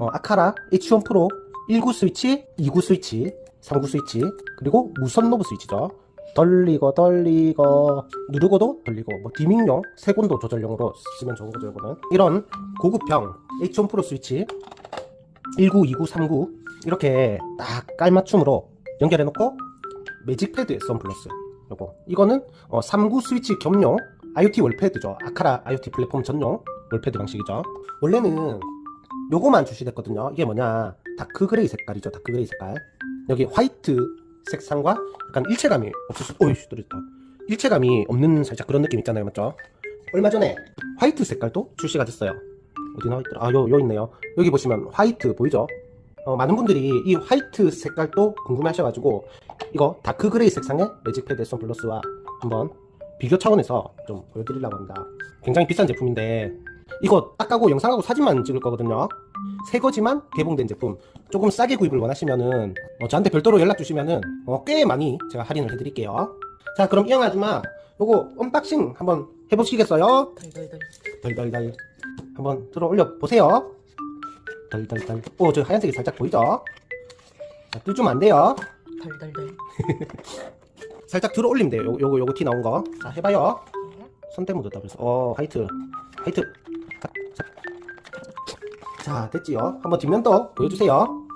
어, 아카라 H1 프로 1구 스위치, 2구 스위치, 3구 스위치, 그리고 무선 노브 스위치죠. 돌리고 돌리고 누르고도 돌리고 뭐 디밍용, 색온도 조절용으로 쓰면 좋은 거죠, 이거는. 이런 고급형 H1 프로 스위치 19, 29, 39 이렇게 딱 깔맞춤으로 연결해 놓고 매직 패드 선 플러스 요거 이거는 어, 3구 스위치 겸용 IoT 월패드죠 아카라 IoT 플랫폼 전용 월패드 방식이죠 원래는 요거만 출시됐거든요. 이게 뭐냐? 다크 그레이 색깔이죠. 다크 그레이 색깔. 여기 화이트 색상과 약간 일체감이 없을 수 오이씨 떨어졌다. 일체감이 없는 살짝 그런 느낌 있잖아요. 맞죠? 얼마 전에 화이트 색깔도 출시가 됐어요. 어디 나와 있더라? 아요 요 있네요. 여기 보시면 화이트 보이죠? 어, 많은 분들이 이 화이트 색깔도 궁금해 하셔가지고 이거 다크 그레이 색상의 매직 패드 S1 플러스와 한번 비교 차원에서 좀 보여드리려고 합니다. 굉장히 비싼 제품인데 이거 딱 까고 영상하고 사진만 찍을 거거든요 새 거지만 개봉된 제품 조금 싸게 구입을 원하시면은 어, 저한테 별도로 연락 주시면은 어, 꽤 많이 제가 할인을 해드릴게요 자 그럼 이영 아줌마 요거 언박싱 한번 해보시겠어요? 덜덜덜. 덜덜덜 한번 들어 올려 보세요. 덜덜덜. 오, 저 하얀색이 살짝 보이죠? 자, 뜯으면 안 돼요. 덜덜덜. 살짝 들어 올리면 돼요. 요, 요거 요거 티 나온 거. 자, 해봐요. 네. 손때 묻었다 그래서. 어, 화이트, 화이트. 자, 됐지요. 한번 뒷면도 보여주세요.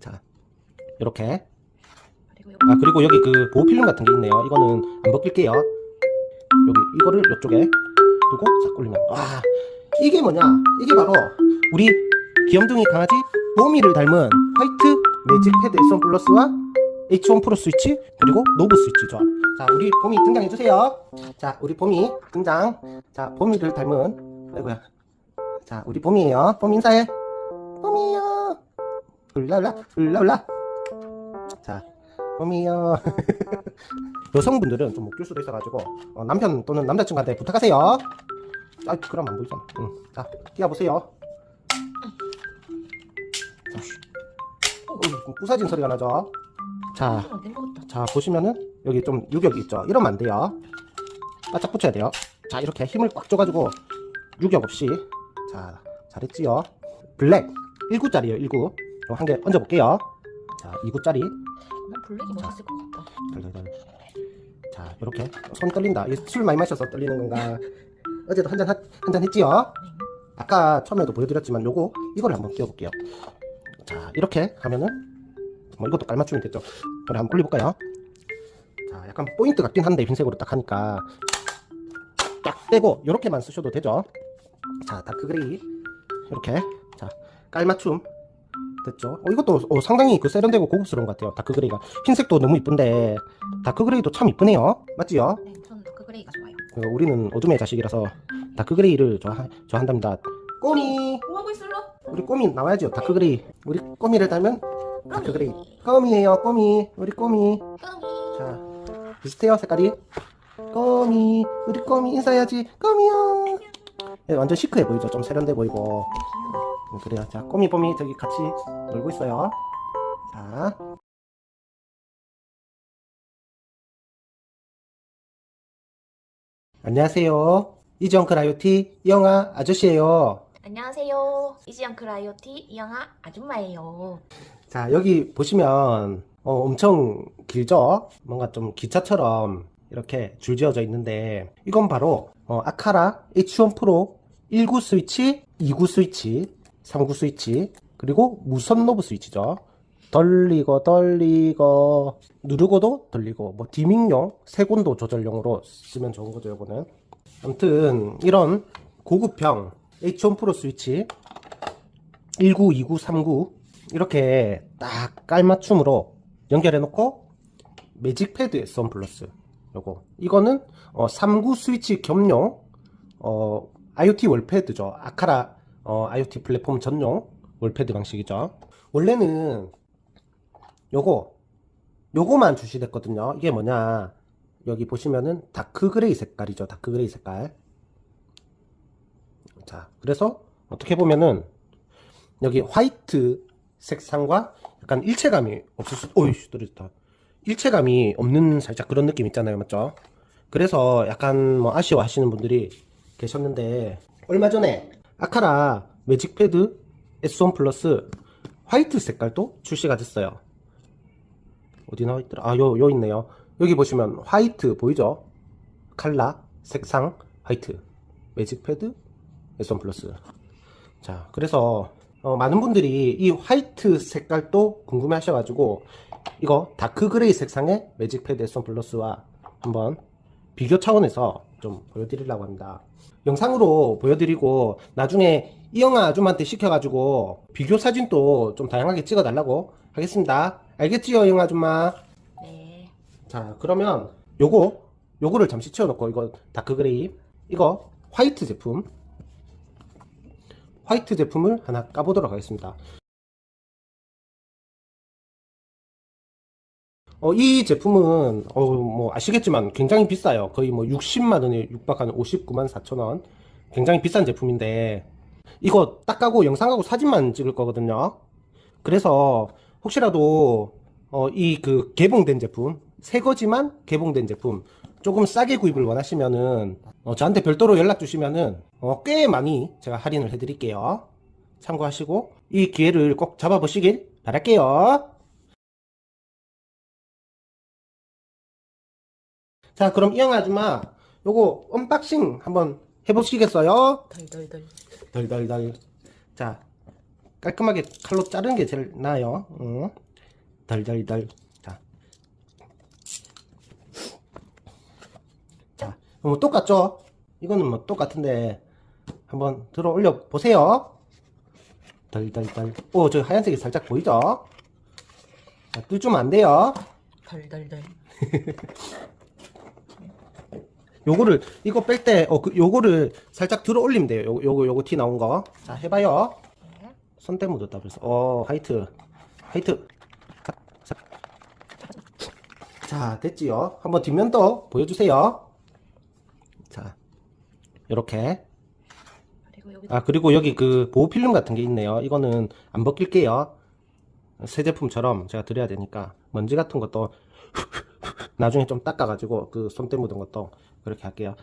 자, 이렇게. 아 그리고 여기 그 보호 필름 같은 게 있네요. 이거는 안 벗길게요. 여기 이거를 이쪽에 두고 싹 올리면 와 이게 뭐냐? 이게 바로 우리 귀염둥이 강아지 보미를 닮은 화이트 매직 패드 S1 플러스와 H1 프로 스위치 그리고 노브 스위치죠. 자 우리 보미 등장해 주세요. 자 우리 보미 등장. 자 보미를 닮은 아이고야. 자 우리 보미예요. 보미 인사해. 보미요. 울라울라 울라울라. 자 봄이요. 여성분들은 좀못낄 수도 있어가지고 어, 남편 또는 남자친구한테 부탁하세요. 아 그럼 안 보이잖아. 응. 자 끼워보세요. 자, 어, 부사진 소리가 나죠. 자. 자 보시면은 여기 좀 유격이 있죠. 이러면 안 돼요. 바짝 붙여야 돼요. 자 이렇게 힘을 꽉 줘가지고 유격 없이 자 잘했지요. 블랙 1구짜리예요. 1구. 한 개 얹어볼게요. 자 2구짜리. 난 블랙이 멋있을 것 같다. 덜덜덜. 자, 이렇게 손 떨린다. 이술 많이 마셔서 떨리는 건가? 어제도 한잔 한잔 했지요? 네. 아까 처음에도 보여드렸지만 요거 이걸 한번 끼워볼게요. 자, 이렇게 하면은 뭐 이것도 깔맞춤이 됐죠. 그래 한번 올려볼까요? 자, 약간 포인트 같긴 한데 흰색으로 딱 하니까 딱 떼고 이렇게만 쓰셔도 되죠. 자, 다크 그레이 이렇게 자 깔맞춤 됐죠. 어, 이것도 어, 상당히 그 세련되고 고급스러운 것 같아요. 다크 그레이가 흰색도 너무 이쁜데 다크 그레이도 참 이쁘네요. 맞지요? 네, 저는 다크 그레이가 좋아요. 그 우리는 어둠의 자식이라서 다크 그레이를 좋아, 좋아한답니다. 꼬미 뭐 하고 있을러? 우리 꼬미 나와야죠. 다크 그레이 우리 꼬미를 닮은 다크 그레이 꼬미예요. 꼬미 우리 꼬미. 자 비슷해요 색깔이 꼬미 우리 꼬미 인사해야지 꼬미야 예, 완전 시크해 보이죠. 좀 세련돼 보이고 음, 그래요. 자 꼬미 뽀미 저기 같이 놀고 있어요. 자 안녕하세요. 이정클 IoT 이영아 아저씨예요. 안녕하세요. 이지영클 IoT 이영아 아줌마예요. 자, 여기 보시면 어, 엄청 길죠? 뭔가 좀 기차처럼 이렇게 줄지어져 있는데 이건 바로 어, 아카라 H1 프로 1구 스위치, 2구 스위치, 3구 스위치 그리고 무선 노브 스위치죠. 돌리고 돌리고 누르고도 돌리고 뭐 디밍용, 색온도 조절용으로 쓰면 좋은 거죠, 이거는. 아무튼 이런 고급형 H1 프로 스위치 19, 29, 39 이렇게 딱 깔맞춤으로 연결해 놓고 매직 패드 S1 플러스 요거 이거는 어, 3구 스위치 겸용 어, IoT 월패드죠 아카라 어, IoT 플랫폼 전용 월패드 방식이죠 원래는 요거 요거만 출시됐거든요 이게 뭐냐 여기 보시면은 다크 그레이 색깔이죠 다크 그레이 색깔 자 그래서 어떻게 보면은 여기 화이트 색상과 약간 일체감이 없을 수, 오이씨, 떨어졌다. 일체감이 없는 살짝 그런 느낌 있잖아요. 맞죠? 그래서 약간 뭐 아쉬워 하시는 분들이 계셨는데, 얼마 전에 아카라 매직 패드 S1 플러스 화이트 색깔도 출시가 됐어요. 어디 나와 있더라? 아, 요, 요 있네요. 여기 보시면 화이트 보이죠? 칼라, 색상, 화이트. 매직 패드, S1 플러스. 자, 그래서, 어, 많은 분들이 이 화이트 색깔도 궁금해 하셔가지고, 이거 다크 그레이 색상의 매직 패드 S1 플러스와 한번 비교 차원에서 좀 보여드리려고 합니다. 영상으로 보여드리고, 나중에 이영아 아줌마한테 시켜가지고, 비교 사진도 좀 다양하게 찍어달라고 하겠습니다. 알겠지요, 이영아 아줌마? 네. 자, 그러면 요거 요거를 잠시 치워놓고 이거 다크 그레이 이거 화이트 제품 화이트 제품을 하나 까보도록 하겠습니다. 어, 이 제품은 어, 뭐 아시겠지만 굉장히 비싸요. 거의 뭐 60만 원에 육박하는 59만 4천 원. 굉장히 비싼 제품인데 이거 딱 까고 영상하고 사진만 찍을 거거든요. 그래서 혹시라도 어, 이 그 개봉된 제품, 새 거지만 개봉된 제품 조금 싸게 구입을 원하시면은 어, 저한테 별도로 연락 주시면은 어, 꽤 많이 제가 할인을 해드릴게요. 참고하시고 이 기회를 꼭 잡아보시길 바랄게요. 자, 그럼 이영 아줌마 요거 언박싱 한번 해보시겠어요? 덜덜덜. 덜덜덜. 자, 깔끔하게 칼로 자르는 게 제일 나아요. 응. 덜덜덜. 자. 자, 뭐 똑같죠? 이거는 뭐 똑같은데 한번 들어 올려 보세요. 덜덜덜. 오, 저 하얀색이 살짝 보이죠? 자, 뜯으면 안 돼요. 덜덜덜. 요거를 이거 뺄 때 어 그 요거를 살짝 들어 올리면 돼요. 요거 요거 요거 티 나온 거. 자, 해 봐요. 네. 손 때문에 묻었다 그래서 어 화이트 화이트 자, 됐지요 한번 뒷면도 보여 주세요 자 요렇게 아 그리고 여기 그 보호 필름 같은 게 있네요 이거는 안 벗길게요 새 제품처럼 제가 드려야 되니까 먼지 같은 것도 나중에 좀 닦아가지고 그 손때 묻은 것도 그렇게 할게요.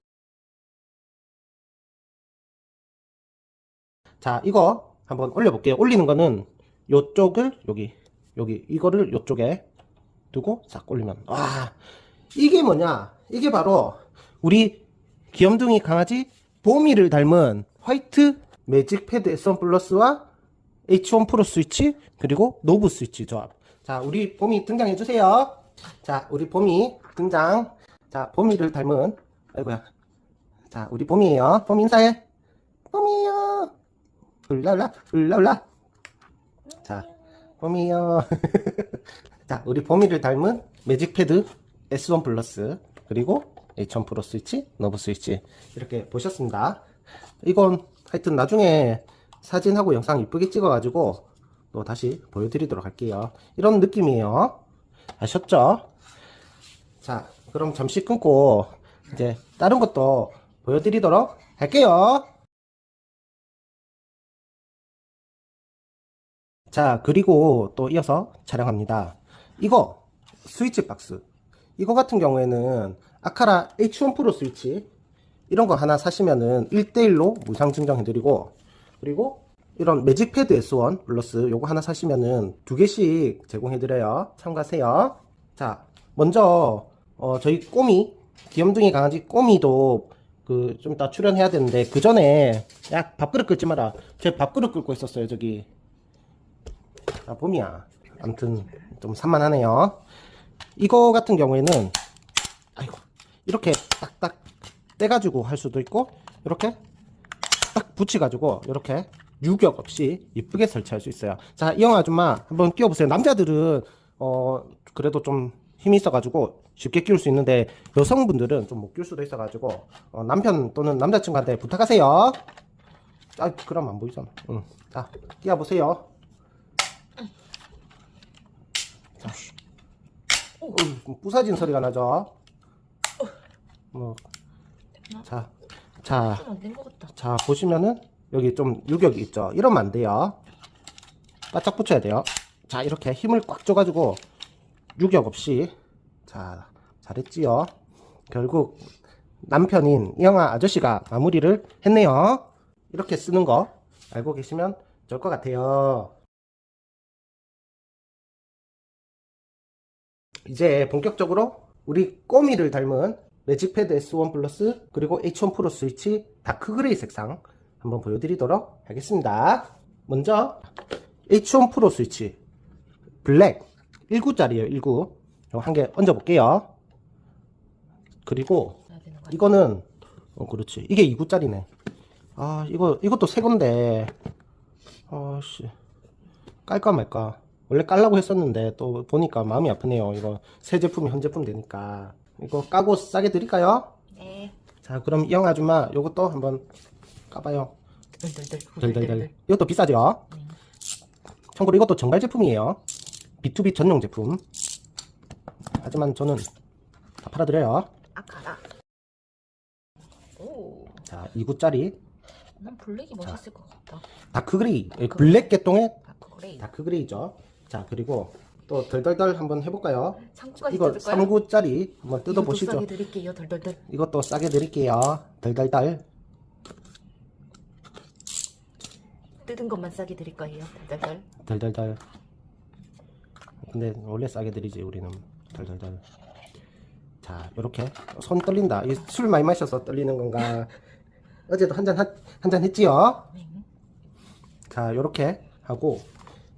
자 이거 한번 올려볼게요. 올리는 거는 요쪽을 여기 여기 이거를 요쪽에 두고 싹 올리면. 와 이게 뭐냐? 이게 바로 우리 귀염둥이 강아지 보미를 닮은 화이트 매직 패드 S1 플러스와 H1 프로 스위치 그리고 노브 스위치 조합. 자 우리 보미 등장해 주세요 자 우리 보미 등장. 자 보미를 닮은 아이고야. 자 우리 보미예요. 보미 인사해. 보미요. 울라울라 울라울라. 자 봄이요. 자 우리 봄이를 닮은 매직 패드 S1 플러스 그리고 H1 프로 스위치 너브 스위치 이렇게 보셨습니다. 이건 하여튼 나중에 사진하고 영상 이쁘게 찍어가지고 또 다시 보여드리도록 할게요. 이런 느낌이에요 아셨죠? 자 그럼 잠시 끊고 이제 다른 것도 보여드리도록 할게요 자, 그리고 또 이어서 촬영합니다. 이거, 스위치 박스. 이거 같은 경우에는 아카라 H1 프로 스위치, 이런 거 하나 사시면은 1대1로 무상 증정해드리고, 그리고 이런 매직 패드 S1 플러스 요거 하나 사시면은 두 개씩 제공해드려요. 참고하세요. 자, 먼저, 어, 저희 꼬미, 귀염둥이 강아지 꼬미도 그, 좀 이따 출연해야 되는데, 그 전에, 야, 밥그릇 끓지 마라. 제 밥그릇 끓고 있었어요, 저기. 아, 봄이야. 아무튼 좀 산만하네요. 이거 같은 경우에는 아이고 이렇게 딱딱 떼가지고 할 수도 있고 이렇게 딱 붙여가지고 이렇게 유격 없이 이쁘게 설치할 수 있어요. 자, 이영 아줌마 한번 끼워보세요. 남자들은 어 그래도 좀 힘이 있어가지고 쉽게 끼울 수 있는데 여성분들은 좀 못 끼울 수도 있어가지고 어, 남편 또는 남자친구한테 부탁하세요. 아, 그럼 안 보이잖아. 응. 자, 끼워보세요. 어, 부사진 소리가 나죠? 뭐, 자, 자. 자, 보시면은 여기 좀 유격이 있죠? 이러면 안 돼요. 바짝 붙여야 돼요. 자, 이렇게 힘을 꽉 줘가지고 유격 없이 자, 잘했지요? 결국 남편인 이영아 아저씨가 마무리를 했네요. 이렇게 쓰는 거 알고 계시면 좋을 것 같아요. 이제 본격적으로 우리 꼬미를 닮은 매직패드 S1 플러스 그리고 H1 프로 스위치 다크 그레이 색상 한번 보여드리도록 하겠습니다. 먼저 H1 프로 스위치. 블랙. 19짜리예요 19 이거 한개 얹어 볼게요. 그리고 이거는 어 그렇지. 이게 2구짜리네. 아 이거 이것도 새 건데. 아씨. 깔까 말까. 원래 깔라고 했었는데 또 보니까 마음이 아프네요. 이거 새 제품이 현 제품 되니까. 이거 까고 싸게 드릴까요? 네. 자 그럼 이영 아줌마 요것도 한번 까봐요 덜덜덜. 덜덜덜 이것도 비싸죠? 네. 참고로 이것도 정발 제품이에요 B2B 전용 제품 하지만 저는 다 팔아드려요 아까라. 오. 자 2구짜리 난 블랙이 멋있을 것 같다. 다크 그레이 블랙 계통의 다크 그레이. 다크 그레이죠. 자 그리고 또 덜덜덜 한번 해볼까요? 이거 뜯을 거야? 3구짜리 한번 뜯어보시죠. 이것도 싸게 드릴게요. 덜덜덜. 이것도 싸게 드릴게요. 덜덜덜. 뜯은 것만 싸게 드릴 거예요. 덜덜덜. 덜덜덜. 근데 원래 싸게 드리지 우리는 덜덜덜. 자 이렇게 손 떨린다. 이술 많이 마셔서 떨리는 건가? 어제도 한잔 한잔 했지요. 네. 자 이렇게 하고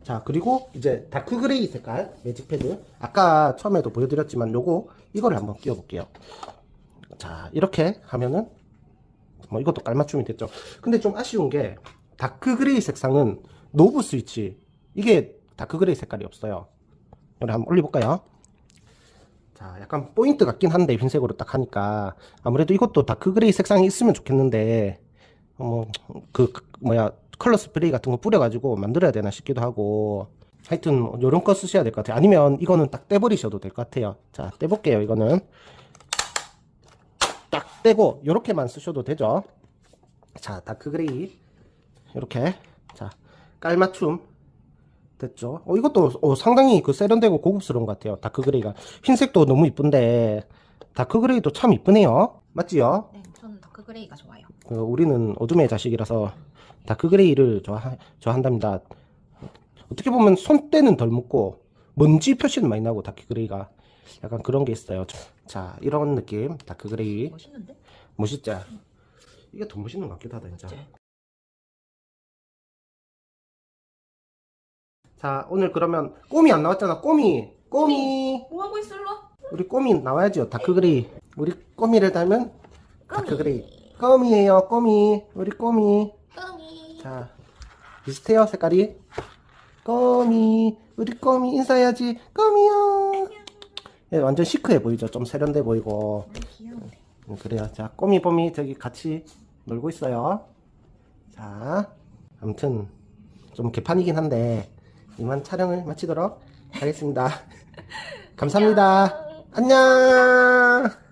자 그리고 이제 다크 그레이 색깔 매직 패드 아까 처음에도 보여드렸지만 요거 이거를 한번 끼워 볼게요 자 이렇게 하면은 뭐 이것도 깔맞춤이 됐죠 근데 좀 아쉬운 게 다크 그레이 색상은 노브 스위치. 이게 다크 그레이 색깔이 없어요. 우리 한번 올려볼까요? 자 약간 포인트 같긴 한데 흰색으로 딱 하니까. 아무래도 이것도 다크 그레이 색상이 있으면 좋겠는데 뭐 그 뭐야 컬러 스프레이 같은 거 뿌려가지고 만들어야 되나 싶기도 하고. 하여튼 뭐 요런 거 쓰셔야 될 것 같아요. 아니면 이거는 딱 떼버리셔도 될 것 같아요. 자 떼볼게요 이거는. 딱 떼고 요렇게만 쓰셔도 되죠? 자 다크 그레이 이렇게 자 깔맞춤 됐죠 어 이것도 어, 상당히 그 세련되고 고급스러운 것 같아요 다크 그레이가 흰색도 너무 이쁜데 다크 그레이도 참 이쁘네요 맞지요 네. 저는 다크 그레이가 좋아요. 그 우리는 어둠의 자식이라서 다크 그레이를 좋아, 좋아한답니다. 어떻게 보면 손때는 덜 묻고 먼지 표시는 많이 나고 다크 그레이가 약간 그런 게 있어요. 자 이런 느낌 다크 그레이 멋있는데? 멋있지? 이게 더 멋있는 것 같기도 하다 진짜. 네. 자 오늘 그러면 꼬미 안 나왔잖아. 꼬미 꼬미 뭐 하고 있을러? 우리 꼬미 나와야죠 다크 그레이. 우리 꼬미를 닮은 다크 그레이. 꼬미예요. 꼬미 우리 꼬미 꼬미. 자 비슷해요 색깔이. 꼬미 우리 꼬미 인사해야지. 꼬미야 예, 완전 시크해 보이죠? 좀 세련돼 보이고. 음, 그래요. 자 꼬미 봄이 저기 같이 놀고 있어요. 자 아무튼 좀 개판이긴 한데 이만 촬영을 마치도록 하겠습니다. 감사합니다. 안녕